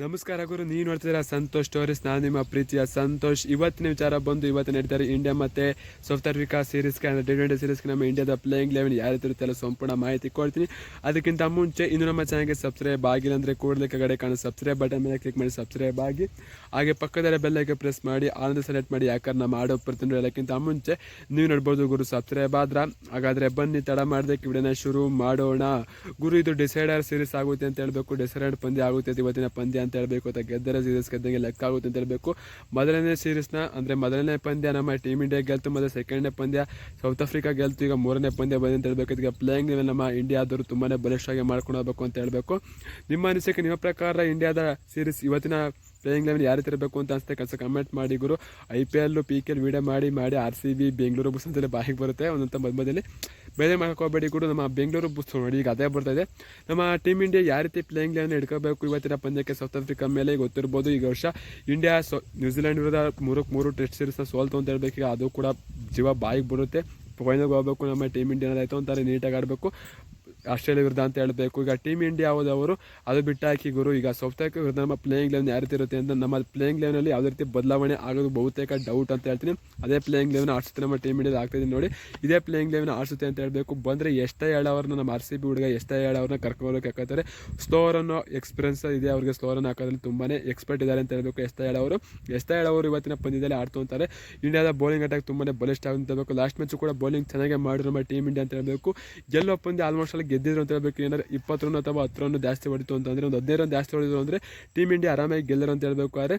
ನಮಸ್ಕಾರ ಗುರು, ನೀವು ನೋಡ್ತಿದ್ದೀರಾ ಸಂತೋಷ್ ಸ್ಟೋರೀಸ್ ನಾನು ನಿಮ್ಮ ಪ್ರೀತಿಯ ಸಂತೋಷ್. ಇವತ್ತಿನ ವಿಚಾರ ಬಂದು ಇವತ್ತು ನಡೀತಾರೆ ಇಂಡಿಯಾ ಮತ್ತೆ ಸೌತ್ ಆಫ್ರಿಕಾ ಸೀರೀಸ್ಗೆ ಅಂದರೆ ಟಿ ಟ್ವೆಂಟಿ ಸೀರೀಸ್ಗೆ ನಮ್ಮ ಇಂಡಿಯಾದ ಪ್ಲೇಯಿಂಗ್ ಲೆವೆನ್ ಯಾವ ಎಲ್ಲ ಸಂಪೂರ್ಣ ಮಾಹಿತಿ ಕೊಡ್ತೀನಿ. ಅದಕ್ಕಿಂತ ಮುಂಚೆ ಇನ್ನು ನಮ್ಮ ಚಾನಲ್ಗೆ ಸಬ್ಸ್ಕ್ರೈಬ್ ಆಗಿಲ್ಲ ಅಂದರೆ ಕೂಡಲೇ ಕಡೆ ಕಾಣೋ ಸಬ್ಸ್ಕ್ರೈಬ್ ಬಟನ್ ಮೇಲೆ ಕ್ಲಿಕ್ ಮಾಡಿ ಸಬ್ಸ್ಕ್ರೈಬ್ ಆಗಿ. ಹಾಗೆ ಪಕ್ಕದಲ್ಲೇ ಬೆಲ್ಲೈಕೆ ಪ್ರೆಸ್ ಮಾಡಿ ಆನಂದ ಸೆಲೆಕ್ಟ್ ಮಾಡಿ ಯಾಕಂದ್ರೆ ನಮ್ಮ ಮಾಡೋ ಪ್ರತಿಯೊಂದು ಎಲ್ಲಕ್ಕಿಂತ ಮುಂಚೆ ನೀವು ನೋಡ್ಬೋದು ಗುರು ಸಬ್ಸ್ಕ್ರೈಬ್ ಆದ್ರ. ಹಾಗಾದರೆ ಬನ್ನಿ, ತಡ ಮಾಡದಕ್ಕೆ ವಿಡಿಯೋನ ಶುರು ಮಾಡೋಣ. ಗುರು, ಇದು ಡಿಸೈಡರ್ ಸೀರೀಸ್ ಆಗುತ್ತೆ ಅಂತ ಹೇಳಬೇಕು. ಡಿಸೈಡರ್ ಪಂದ್ಯ ಆಗುತ್ತೆ ಇವತ್ತಿನ ಪಂದ್ಯ. ಅಂತ ಹೇಳಬೇಕು. ಅಥವಾ ಗೆದ್ದರೆ ಸೀರೀಸ್ ಗೆದ್ದಂಗೆ ಲೆಕ್ಕ ಆಗುತ್ತೆ ಅಂತ ಹೇಳಬೇಕು. ಮೊದಲನೇ ಸೀರೀಸ್ನ ಅಂದರೆ ಮೊದಲನೇ ಪಂದ್ಯ ನಮ್ಮ ಟೀಮ್ ಇಂಡಿಯಾ ಗೆಲ್ತು, ಮತ್ತು ಸೆಕೆಂಡ್ನೇ ಪಂದ್ಯ ಸೌತ್ ಆಫ್ರಿಕಾ ಗೆಲ್ತು, ಈಗ ಮೂರನೇ ಪಂದ್ಯ ಬಂದಿದೆ ಅಂತ ಹೇಳಬೇಕು. ಇದಕ್ಕೆ ಪ್ಲೇಯಿಂಗ್ ನಮ್ಮ ಇಂಡಿಯಾದವರು ತುಂಬಾ ಬಲಿಷ್ಠವಾಗಿ ಮಾಡ್ಕೊಂಡು ಹೋಗ್ಬೇಕು ಅಂತ ಹೇಳಬೇಕು. ನಿಮ್ಮ ಅನಿಸಿಕೆ, ನಿಮ್ಮ ಪ್ರಕಾರ ಇಂಡಿಯಾದ ಸೀರೀಸ್ ಇವತ್ತಿನ ಪ್ಲೇಯಿಂಗ್ ಲೆವೆನ್ ಯಾವ ರೀತಿ ಇರಬೇಕು ಅಂತ ಅನ್ಸುತ್ತೆ, ಕೆಲಸ ಕಮೆಂಟ್ ಮಾಡಿ ಗುರು. I P L P K L video ಮಾಡಿ ಮಾಡಿ ಆರ್ ಸಿ ಬಿ ಬೆಂಗಳೂರು ಬುಸ್ ಅಂತಲೇ ಬಾಯಿಗೆ ಬರುತ್ತೆ ಒಂದಂತ ಮಧ್ಯದಲ್ಲಿ. ಬೇರೆ ಮಾಡ್ಕೋಬೇಡಿ ಕೂಡ ನಮ್ಮ ಬೆಂಗಳೂರು ಬುಸ್ ನೋಡಿ, ಈಗ ಅದೇ ಬರ್ತಾ ಇದೆ. ನಮ್ಮ ಟೀಮ್ ಇಂಡಿಯಾ ಯಾವ ರೀತಿ ಪ್ಲೇಯಿಂಗ್ ಲೆವೆನ್ ಹಿಡ್ಕೋಬೇಕು ಇವತ್ತಿನ ಪಂದ್ಯಕ್ಕೆ? ಸೌತ್ ಆಫ್ರಿಕಾ ಮೇಲೆ ಗೊತ್ತಿರ್ಬೋದು ಈಗ ವರ್ಷ. ಇಂಡಿಯಾ ಸೊ ನ್ಯೂಜಿಲೆಂಡ್ ವಿರುದ್ಧ ಮೂರಕ್ಕೆ ಮೂರು ಟೆಸ್ಟ್ ಸೀರೀಸ್ನ ಸೋಲ್ತು ಅಂತ ಹೇಳ್ಬೇಕು. ಈಗ ಅದು ಕೂಡ ಜೀವ ಬಾಯಿಗೆ ಬರುತ್ತೆ. ಫೈನಲ್ಗೆ ಹೋಗಬೇಕು ನಮ್ಮ ಟೀಮ್ ಇಂಡಿಯಾನದಾಯ್ತು ಅಂತಾರೆ ನೀಟಾಗಿ ಆಡಬೇಕು. ಆಸ್ಟ್ರೇಲಿಯಾ ವಿರುದ್ಧ ಅಂತ ಹೇಳಬೇಕು. ಈಗ ಟೀಮ್ ಇಂಡಿಯಾ ಹೋದವರು ಅದು ಬಿಟ್ಟಾಕಿ ಗುರು, ಈಗ ಸೌತ್ ವಿರುದ್ಧ ನಮ್ಮ ಪ್ಲೇಯಿಂಗ್ ಲೆವೆನ್ ಯಾವ ರೀತಿ ಇರುತ್ತೆ ಅಂತ ನಮ್ಮ ಪ್ಲೇಯಿಂಗ್ ಲೆವೆನಲ್ಲಿ ಯಾವುದೇ ರೀತಿ ಬದಲಾವಣೆ ಆಗೋದು ಬಹುತೇಕ ಡೌಟ್ ಅಂತ ಹೇಳ್ತೀನಿ. ಅದೇ ಪ್ಲೇಯಿಂಗ್ ಲೆವೆನ್ ಆಡಿಸುತ್ತೆ ನಮ್ಮ ಟೀಮ್ ಇಂಡಿಯಾದ ಆಗ್ತಿದೆ ನೋಡಿ. ಇದೇ ಪ್ಲೇಯಿಂಗ್ ಲೆವೆನ್ ಆಡಿಸುತ್ತೆ ಅಂತ ಹೇಳಬೇಕು. ಬಂದರೆ ಎಷ್ಟೇ ಹೇಳೋವ್ರನ್ನ ನಮ್ಮ ಆರ್ ಸಿ ಬಿ ಹುಡುಗ ಎಷ್ಟೇ ಹೇಳೋವ್ರನ್ನ ಕರ್ಕೊಳಕ್ಕೆ ಹಾಕತ್ತಾರೆ. ಅನ್ನೋ ಎಕ್ಸ್ಪೀರಿಯನ್ಸ್ ಇದೆ ಅವ್ರಿಗೆ ಸ್ಲೋವರನ್ನು ಹಾಕೋದ್ರಲ್ಲಿ ತುಂಬಾ ಎಕ್ಸ್ಪರ್ಟ್ ಇದ್ದಾರೆ ಅಂತ ಹೇಳಬೇಕು. ಎಷ್ಟೇ ಹೇಳೋರು ಎಷ್ಟೇ ಹೇಳೋರು ಇವತ್ತಿನ ಪಂದ್ಯದಲ್ಲಿ ಆಡ್ತು ಅಂತಾರೆ. ಇಂಡಿಯಾದ ಬೌಲಿಂಗ್ ಅಟ್ಯಾಕ್ ತುಂಬಾ ಬಲಿಷ್ಠ ಅಂತ ಹೇಳಬೇಕು. ಲಾಸ್ಟ್ ಮ್ಯಾಚ್ ಕೂಡ ಬೌಲಿಂಗ್ ಚೆನ್ನಾಗಿ ನಮ್ಮ ಟೀಮ್ ಇಂಡಿಯಾ ಅಂತ ಹೇಳಬೇಕು. ಗೆಲ್ಲೋ ಪಂದ್ಯ ಆಲ್ಮೋಸ್ಟ್ ಅಲ್ಲಿ ಗೆದ್ದಿದ್ರು ಅಂತ ಹೇಳ್ಬೇಕು. ಏನಾದ್ರೆ ಇಪ್ಪತ್ತು ರನ್ ಅಥವಾ ಹತ್ತು ರನ್ ಜಾಸ್ತಿ ಹೊಡಿತು ಅಂತಂದರೆ, ಒಂದು ಹದಿನೈದು ರನ್ ಜಾಸ್ತಿ ಹೊಡಿದ್ರು ಅಂದರೆ ಟೀಮ್ ಇಂಡಿಯಾ ಆರಾಮಾಗಿ ಗೆಲ್ಲರು ಅಂತ ಹೇಳ್ಬೇಕು. ಆದರೆ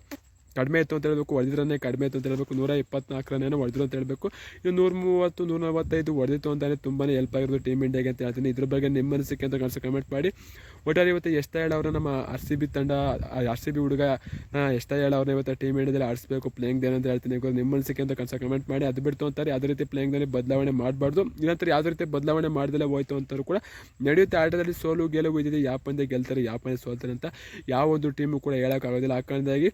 ಕಡಿಮೆ ಇತ್ತು ಅಂತ ಹೇಳಬೇಕು ಹೊಡೆದಿರನ್ನೇ ಕಡಿಮೆ ಇತ್ತು ಅಂತ ಹೇಳಬೇಕು ನೂರ ಇಪ್ಪತ್ನಾಲ್ಕು ರನ್ನೇನೋ ಹೊಡೆದ್ರು ಅಂತ ಹೇಳಬೇಕು. ಇನ್ನು ನೂರ ಮೂವತ್ತು ನೂರ ನಲವತ್ತೈದು ಹೊಡೆದಿತ್ತು ಅಂತಲೇ ತುಂಬಾ ಹೆಲ್ಪ್ ಆಗಿರೋದು ಟೀಮ್ ಇಂಡಿಯಾಗೆ ಅಂತ ಹೇಳ್ತೀನಿ. ಇದ್ರ ಬಗ್ಗೆ ನಿಮ್ಮ ಅನಿಸಿಕೆ ಅಂತ ಕಳಿಸಿ ಕಮೆಂಟ್ ಮಾಡಿ. ಒಟ್ಟಾರೆ ಇವತ್ತು ಎಷ್ಟ ಹೇಳೋರು ನಮ್ಮ ಆರ್ ಸಿ ಬಿ ತಂಡ, ಆರ್ ಸಿ ಬಿ ಹುಡುಗ ಎಷ್ಟ ಹೇಳವ್ರೆ ಇವತ್ತು ಟೀಮ್ ಇಂಡಿಯಾದಲ್ಲಿ ಆಡಿಸ್ಬೇಕು ಪ್ಲೇಯಿಂಗ್ ದೇನ ಅಂತ ಹೇಳ್ತೀನಿ. ನಿಮ್ಮ ಅನಿಸಿಕೆ ಅಂತ ಕಳಿಸಿ ಕಮೆಂಟ್ ಮಾಡಿ. ಅದು ಬಿಡ್ತು ಅಂತಾರೆ, ಅದೇ ರೀತಿ ಪ್ಲೇಯಿಂಗ್ ದಲ್ಲಿ ಬದಲಾವಣೆ ಮಾಡಬಾರ್ದು. ಇಲ್ಲಂತರ ಯಾವುದೇ ರೀತಿ ಬದಲಾವಣೆ ಮಾಡ್ದಲೇ ಹೋಯ್ತು ಅಂತಾರು ಕೂಡ ನಡೆಯುತ್ತೆ. ಆಟದಲ್ಲಿ ಸೋಲು, ಗೆಲುವು ಇದಿದೆ ಯಾವ ಪಂದ್ಯ ಗೆಲ್ತಾರೆ ಯಾವ ಪಂದ್ಯ ಸೋಲ್ತಾರೆ ಅಂತ ಯಾವ ಒಂದು ಟೀಮು ಕೂಡ ಹೇಳೋಕ್ಕಾಗೋದಿಲ್ಲ. ಆ ಕಾರಣದಾಗಿ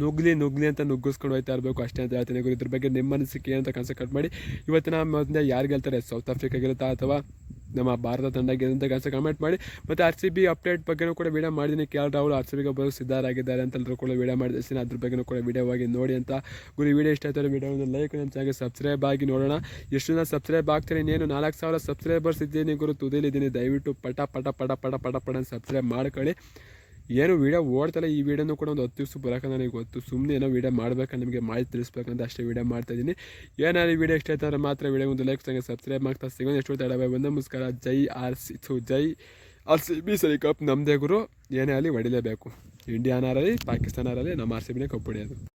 ನುಗ್ಲಿ ನುಗ್ಲಿ ಅಂತ ನುಗ್ಗಿಸ್ಕೊಂಡು ಹೋಗ್ತಾ ಇರಬೇಕು ಅಷ್ಟೇ ಅಂತ ಹೇಳ್ತೀನಿ ಇದ್ರ ಬಗ್ಗೆ ನಿಮ್ಮ ಅನಿಸಿಕೆ ಅಂತ ಕನ್ಸ ಕಟ್ ಮಾಡಿ ಇವತ್ತಿನ ಮೊದಲೇ ಯಾರು ಗೆಲ್ತಾರೆ ಸೌತ್ ಆಫ್ರಿಕಾ ಗೆಲ್ತಾ ಅಥವಾ ನಮ್ಮ ಭಾರತ ತಂಡ ಗೆಲ್ಲಂತ ಕನಸು ಕಮೆಂಟ್ ಮಾಡಿ ಮತ್ತು ಆರ್ ಸಿ ಬಿ ಅಪ್ಡೇಟ್ ಬಗ್ಗೆನೂ ಕೂಡ ವೀಡಿಯೋ ಮಾಡಿದ್ದೀನಿ K L Rahul R C ಬಿಗೆ ಬರೋ ಸಿದ್ಧರಾಗಿದ್ದಾರೆ ಅಂತ ಎಲ್ಲರೂ ಕೂಡ ವೀಡಿಯೋ ಮಾಡಿದ್ದೀನಿ ಅದ್ರ ಬಗ್ಗೆನೂ ಕೂಡ ವೀಡಿಯೋ ಆಗಿ ನೋಡಿ ಅಂತ ಗುರಿ ವೀಡಿಯೋ ಇಷ್ಟ ಆಯ್ತಾರೆ ವಿಡಿಯೋ ಒಂದು ಲೈಕ್ ನಮ್ಮ ಚಾನಲ್ಗೆ ಸಬ್ಸ್ಕ್ರೈಬ್ ಆಗಿ ನೋಡೋಣ ಎಷ್ಟು ಜನ ಸಬ್ಸ್ಕ್ರೈಬ್ ಆಗ್ತಾರೆ ಇನ್ನೇನು ನಾಲ್ಕು ಸಾವಿರ ಸಬ್ಸ್ಕ್ರೈಬರ್ಸ್ ಇದ್ದೀನಿ ಗುರು ತುದಿಲಿದ್ದೀನಿ ದಯವಿಟ್ಟು ಪಟ ಪಟ ಪಟ ಪಟ ಪಟ ಪಟ ಸಬ್ಸ್ಕ್ರೈಬ್ ಮಾಡ್ಕೊಳ್ಳಿ ಏನು ವೀಡಿಯೋ ಓಡ್ತಲ್ಲ ಈ ವೀಡಿಯೋನು ಕೂಡ ಒಂದು ಹತ್ತು ದಿವಸ ಬರೋಕೆ ನನಗೆ ಗೊತ್ತು. ಸುಮ್ಮನೆ ಏನೋ ವೀಡಿಯೋ ಮಾಡ್ಬೇಕು ನಿಮಗೆ ಮಾಹಿತಿ ತಿಳಿಸ್ಬೇಕಂತ ಅಷ್ಟೇ ವೀಡಿಯೋ ಮಾಡ್ತಾ ಇದ್ದೀನಿ. ಏನಾದ್ರು ವೀಡಿಯೋ ಇಷ್ಟ ಆಯ್ತಾರೆ ಮಾತ್ರ ವೀಡಿಯೋ ಒಂದು ಲೈಕ್ ಸಂಗೆ ಸಬ್ಸ್ಕ್ರೈಬ್ ಮಾಡ್ತಾ ಸಿಗೋದು ಎಷ್ಟು ತಡವೇ ಒಂದು ನಮಸ್ಕಾರ. ಜೈ ಆರ್ ಸಿ ಜೈ ಆರ್ ಸಿ ಬಿ ಸರಿ ಕಪ್. ನಮ್ಮದೇ ಗುರು. ಏನೇ ಆಗಲಿ, ಹೊಡಿಲೇಬೇಕು. ಇಂಡಿಯಾನಾರಲ್ಲಿ ಪಾಕಿಸ್ತಾನಾರಲ್ಲಿ ನಮ್ಮ ಆರ್ ಸಿ ಬಿನೇ ಕಪ್ ಹೊಡೆಯೋದು.